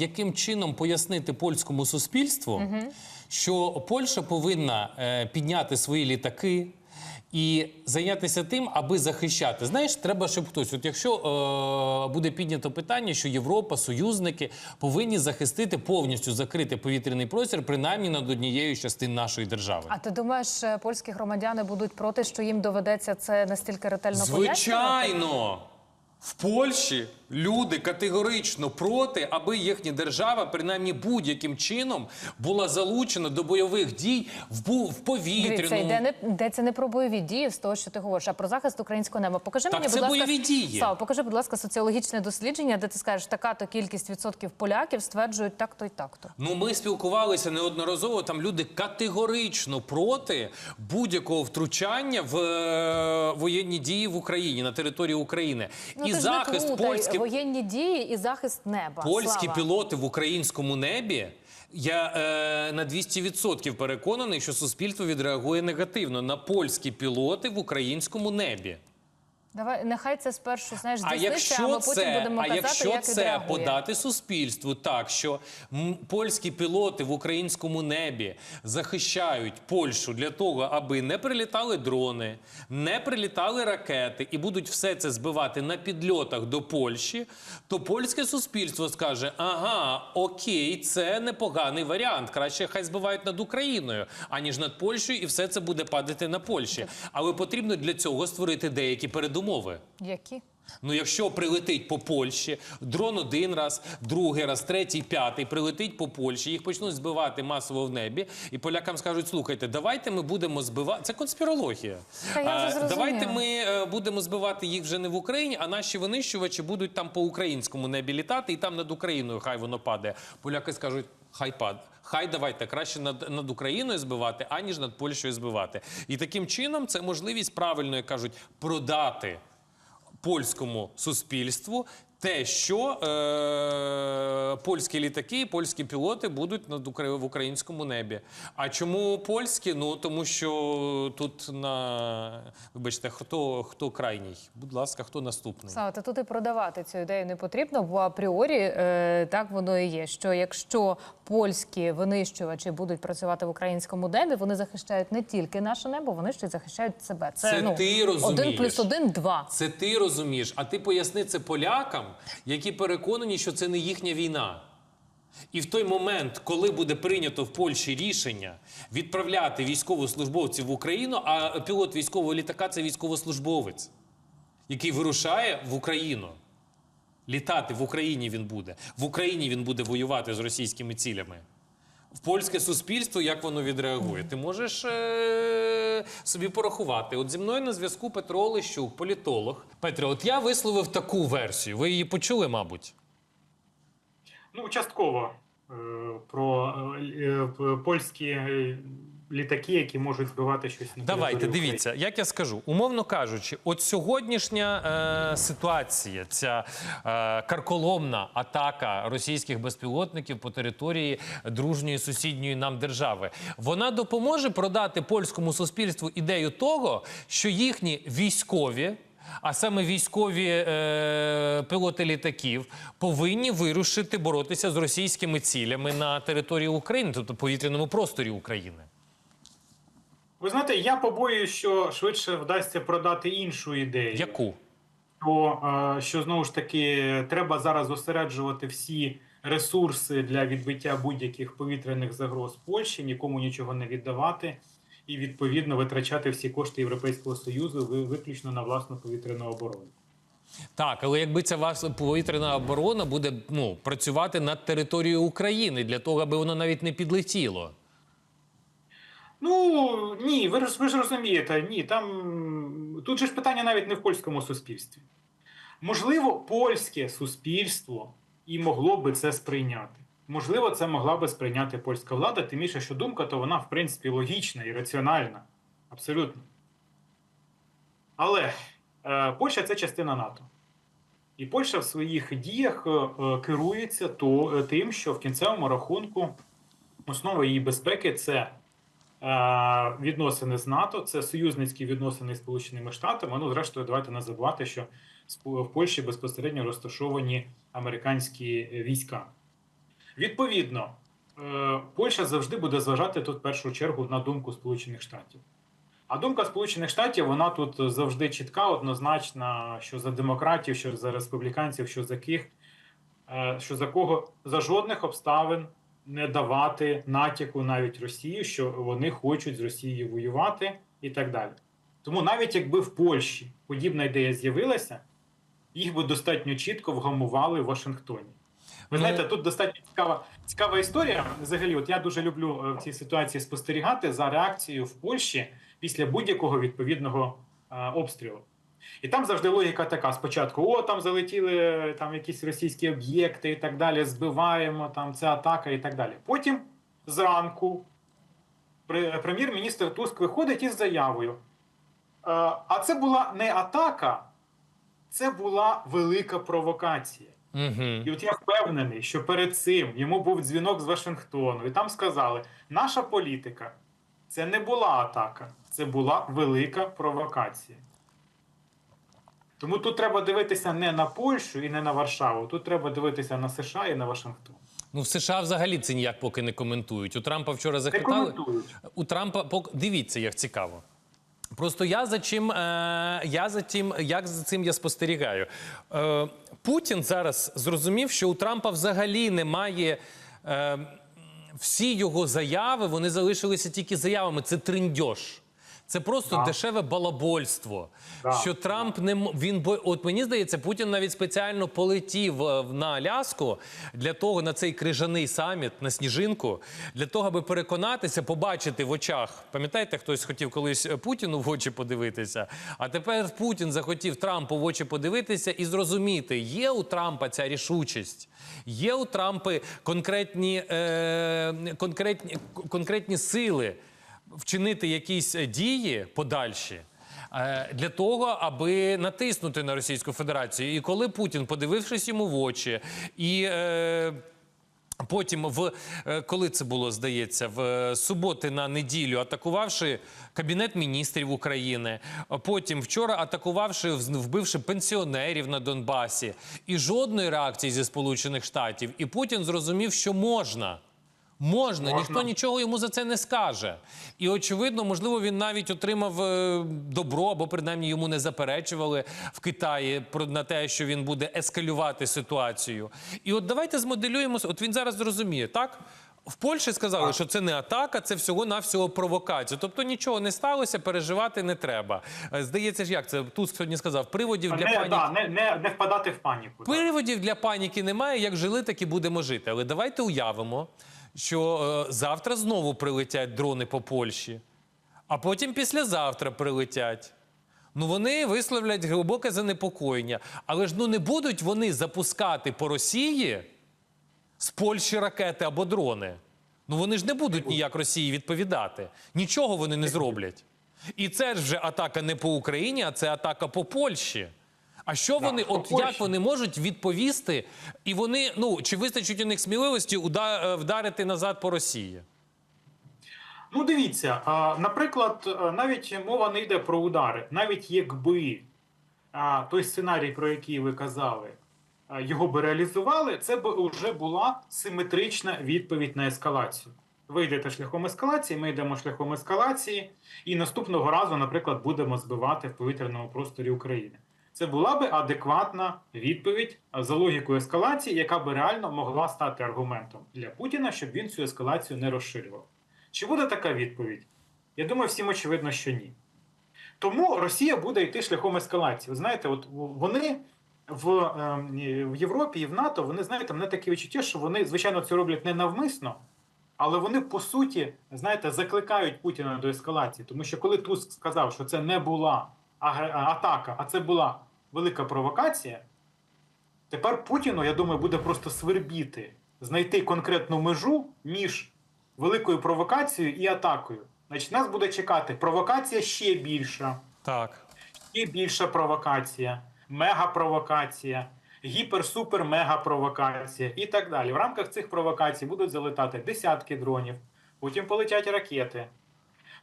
яким чином пояснити польському суспільству, що Польща повинна е, підняти свої літаки. І зайнятися тим, аби захищати. Знаєш, треба, щоб хтось. От якщо е, буде піднято питання, що Європа, союзники повинні захистити повністю закрити повітряний простір, принаймні над однією частин нашої держави. А ти думаєш, е, польські громадяни будуть проти, що їм доведеться це настільки ретельно пояснювати? Звичайно, в Польщі люди категорично проти, аби їхня держава, принаймні будь-яким чином, була залучена до бойових дій в, бу- в повітряному. Дивіться, йде не йдеться не про бойові дії з того, що ти говориш, а про захист українського неба. Покажи Так мені, це будь ласка, бойові дії. Сава, покажи, будь ласка, соціологічне дослідження, де ти скажеш, така то кількість відсотків поляків стверджують так-то і так-то. Ну, ми спілкувалися неодноразово. Там люди категорично проти будь-якого втручання в е, воєнні дії в Україні на території України. Ну, і захист польських воєнні дії і захист неба. Польські Слава. пілоти в українському небі. Я е, на 200% переконаний, що суспільство відреагує негативно на польські пілоти в українському небі. Давай нехай це спершу знаєш А здійсниться, а якщо ми потім це, будемо а казати, якщо як це відреагує. подати суспільству так, що польські пілоти в українському небі захищають Польщу для того, аби не прилітали дрони, не прилітали ракети, і будуть все це збивати на підльотах до Польщі, то польське суспільство скаже: ага, окей, це непоганий варіант. Краще хай збивають над Україною, аніж над Польщею, і все це буде падати на Польщі. Але потрібно для цього створити деякі передумови. Які? Ну, якщо прилетить по Польщі, дрон один раз, другий раз, третій, п'ятий прилетить по Польщі, їх почнуть збивати масово в небі, і полякам скажуть: слухайте, давайте ми будемо збивати. Це конспірологія. Та я вже давайте ми е, будемо збивати їх вже не в Україні, а наші винищувачі будуть там по українському небі літати, і там над Україною хай воно падає. Поляки скажуть. Хай пад, хай давайте краще над, над Україною збивати, аніж над Польщею збивати. І таким чином це можливість правильно як кажуть продати польському суспільству те, що е, польські літаки і польські пілоти будуть над Укра- в українському небі. А чому польські? Ну тому що тут на вибачте, хто, хто крайній? Будь ласка, хто наступний? Саме та тут і продавати цю ідею не потрібно, бо апріорі е, так воно і є. Що якщо польські винищувачі будуть працювати в українському небі, вони захищають не тільки наше небо, вони ще й захищають себе. Це, Це ну, ти розумієш. один плюс один два. Це ти розумієш, а ти поясни це полякам, які переконані, що це не їхня війна. І в той момент, коли буде прийнято в Польщі рішення відправляти військовослужбовців в Україну, а пілот військового літака це військовослужбовець, який вирушає в Україну. Літати в Україні він буде. В Україні він буде воювати з російськими цілями. В польське суспільство як воно відреагує? Ти можеш е- собі порахувати. От зі мною на зв'язку Петро Олещук, політолог. Петро, от я висловив таку версію. Ви її почули, мабуть? Ну, частково е, про е, е, польські літаки, які можуть збивати щось на Давайте, дивіться, як я скажу, умовно кажучи, от сьогоднішня е, ситуація, ця е, карколомна атака російських безпілотників по території дружньої сусідньої нам держави, вона допоможе продати польському суспільству ідею того, що їхні військові. А саме військові е, пілоти літаків повинні вирушити боротися з російськими цілями на території України, тобто повітряному просторі України. Ви знаєте, я побоююсь, що швидше вдасться продати іншу ідею. Яку? То, е, що знову ж таки треба зараз зосереджувати всі ресурси для відбиття будь-яких повітряних загроз Польщі, нікому нічого не віддавати, і відповідно витрачати всі кошти Європейського союзу ви- виключно на власну повітряну оборону. Так, але якби ця ваша повітряна оборона буде ну, працювати над територією України для того, аби воно навіть не підлетіло. Ну ні, ви ж ви ж розумієте, ні, там тут же ж питання навіть не в польському суспільстві. Можливо, польське суспільство і могло би це сприйняти. Можливо, це могла би сприйняти польська влада, тим більше, що думка, то вона, в принципі, логічна і раціональна. Абсолютно. Але е, Польща це частина НАТО. І Польща в своїх діях е, е, керується то, е, тим, що в кінцевому рахунку основа її безпеки це відносини з НАТО, це союзницькі відносини з Сполученими Штатами. Ну, зрештою, давайте не забувати, що в Польщі безпосередньо розташовані американські війська. Відповідно, е, Польща завжди буде зважати тут в першу чергу на думку Сполучених Штатів. А думка Сполучених Штатів вона тут завжди чітка, однозначна, що за демократів, що за республіканців, що за ких, е, що за кого за жодних обставин не давати натяку навіть Росії, що вони хочуть з Росією воювати і так далі. Тому навіть якби в Польщі подібна ідея з'явилася, їх би достатньо чітко вгамували в Вашингтоні. Ви Ну- знаєте, тут достатньо цікава, цікава історія. Взагалі, от я дуже люблю е, в цій ситуації спостерігати за реакцією в Польщі після будь-якого відповідного е, обстрілу. І там завжди логіка така: спочатку: о, там залетіли е, там якісь російські об'єкти і так далі, збиваємо, там це атака і так далі. Потім зранку прем'єр-міністр Туск виходить із заявою. Е, А це була не атака, це була велика провокація. Угу. І от я впевнений, що перед цим йому був дзвінок з Вашингтону, і там сказали: наша політика це не була атака, це була велика провокація. Тому тут треба дивитися не на Польщу і не на Варшаву, тут треба дивитися на США і на Вашингтон. Ну, в США взагалі це ніяк поки не коментують. У Трампа вчора захитали. У Трампа пок... дивіться, як цікаво. Просто я за чим е, я за тим, як за цим я спостерігаю. Е, Путін зараз зрозумів, що у Трампа взагалі немає. Е, всі його заяви вони залишилися тільки заявами. Це триндьош. Це просто Да. дешеве балабольство. Да. Що Трамп не він бо от мені здається, Путін навіть спеціально полетів е, на Аляску для того на цей крижаний саміт на сніжинку, для того, аби переконатися, побачити в очах. Пам'ятаєте, хтось хотів колись е, Путіну в очі подивитися, а тепер Путін захотів Трампу в очі подивитися і зрозуміти, є у Трампа ця рішучість. Є у Трампи конкретні, е, конкретні, конкретні сили вчинити якісь е, дії подальші. е, Для того, аби натиснути на Російську Федерацію, і коли Путін, подивившись йому в очі, і е, потім, в е, коли це було, здається, в суботи на неділю, атакувавши кабінет міністрів України, потім вчора атакувавши, вбивши пенсіонерів на Донбасі, і жодної реакції зі Сполучених Штатів, і Путін зрозумів, що можна. Можна, Можна. ніхто нічого йому за це не скаже. І очевидно, можливо, він навіть отримав е, добро, або принаймні йому не заперечували в Китаї про на те, що він буде ескалювати ситуацію. І от давайте змоделюємо. От він зараз зрозуміє, так? В Польщі сказали, що це не атака, це всього-навсього провокація. Тобто нічого не сталося, переживати не треба. Е, Здається ж, як це Туск сьогодні сказав, приводів для Не, паніки. да, не, не, не впадати в паніку. Приводів для паніки немає. Як жили, так і будемо жити. Але давайте уявимо, що е, завтра знову прилетять дрони по Польщі, а потім післязавтра прилетять. Ну вони висловлять глибоке занепокоєння. Але ж ну не будуть вони запускати по Росії з Польщі ракети або дрони. Ну вони ж не будуть ніяк Росії відповідати. Нічого вони не зроблять. І це ж вже атака не по Україні, а це атака по Польщі. А що Да, вони, от як вони можуть відповісти, і вони, ну чи вистачить у них сміливості уда- е, вдарити назад по Росії? Ну, дивіться, наприклад, навіть мова не йде про удари. Навіть якби той сценарій, про який ви казали, його би реалізували, це б вже була симетрична відповідь на ескалацію. Ви йдете шляхом ескалації, ми йдемо шляхом ескалації, і наступного разу, наприклад, будемо збивати в повітряному просторі України. Це була би адекватна відповідь за логікою ескалації, яка би реально могла стати аргументом для Путіна, щоб він цю ескалацію не розширював. Чи буде така відповідь? Я думаю, всім очевидно, що ні. Тому Росія буде йти шляхом ескалації. Ви знаєте, от вони в, ем, в Європі і в НАТО, вони знаєте, мене таке відчуття, що вони, звичайно, це роблять не навмисно, але вони по суті, знаєте, закликають Путіна до ескалації. Тому що коли Туск сказав, що це не була атака, а це була велика провокація, тепер Путіну, я думаю, буде просто свербіти знайти конкретну межу між великою провокацією і атакою. Значить, нас буде чекати провокація ще більша, Так. ще більша провокація, мегапровокація, гіпер-супер-мега-провокація і так далі. В рамках цих провокацій будуть залетати десятки дронів, потім полетять ракети.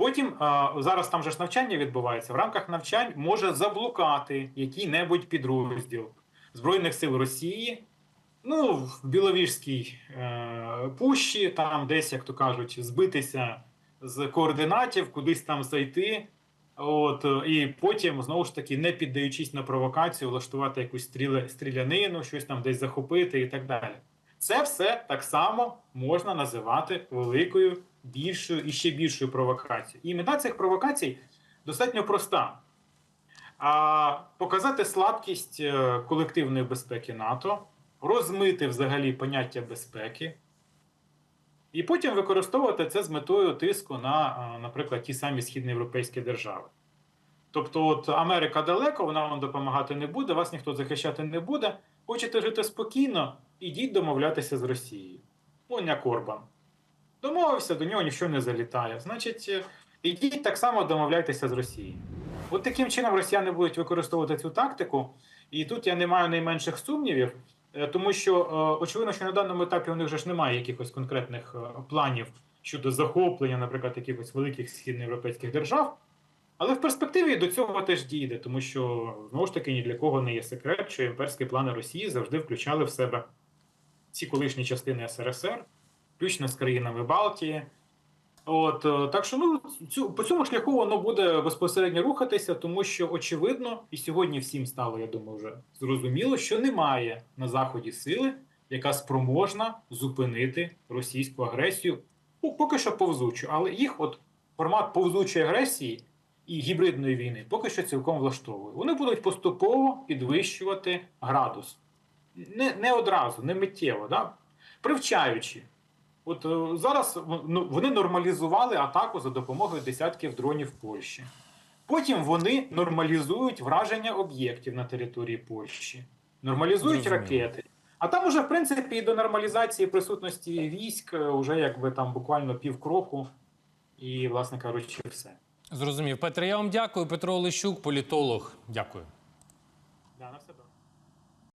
Потім зараз там же ж навчання відбувається. В рамках навчань може заблукати який-небудь підрозділ Збройних сил Росії ну, в Біловіжській е, пущі, там десь, як то кажуть, збитися з координатів, кудись там зайти. От, і потім, знову ж таки, не піддаючись на провокацію, влаштувати якусь стріля, стрілянину, щось там десь захопити і так далі. Це все так само можна називати великою, більшою і ще більшою провокацією. І мета цих провокацій достатньо проста. А показати слабкість е, колективної безпеки НАТО, розмити взагалі поняття безпеки, і потім використовувати це з метою тиску на, е, наприклад, ті самі східноєвропейські держави. Тобто, от Америка далеко, вона вам допомагати не буде, вас ніхто захищати не буде. Хочете жити спокійно, ідіть домовлятися з Росією. Он як Орбан. Домовився, до нього нічого не залітає. Значить, е, ідіть так само домовляйтеся з Росією. От таким чином росіяни будуть використовувати цю тактику, і тут я не маю найменших сумнівів, е, тому що е, очевидно, що на даному етапі у них же ж немає якихось конкретних планів щодо захоплення, наприклад, якихось великих східноєвропейських держав. Але в перспективі до цього теж дійде, тому що знову ж таки ні для кого не є секрет, що імперські плани Росії завжди включали в себе ці колишні частини СРСР, включно з країнами Балтії. От е, так що ну цю по цьому шляху воно буде безпосередньо рухатися, тому що очевидно, і сьогодні всім стало, я думаю, вже зрозуміло, що немає на заході сили, яка спроможна зупинити російську агресію, ну, поки що повзучу, але їх от формат повзучої агресії і гібридної війни поки що цілком влаштовує. Вони будуть поступово підвищувати градус. Не, не одразу, не миттєво, да? привчаючи. От е, зараз ну, вони нормалізували атаку за допомогою десятків дронів Польщі. Потім вони нормалізують враження об'єктів на території Польщі, нормалізують Зрозуміло. ракети. А там уже, в принципі, і до нормалізації присутності військ е, вже якби там буквально півкроку, і, власне кажучи, все. Зрозумів. Петре, я вам дякую. Петро Олещук, політолог. Дякую. Да, на все.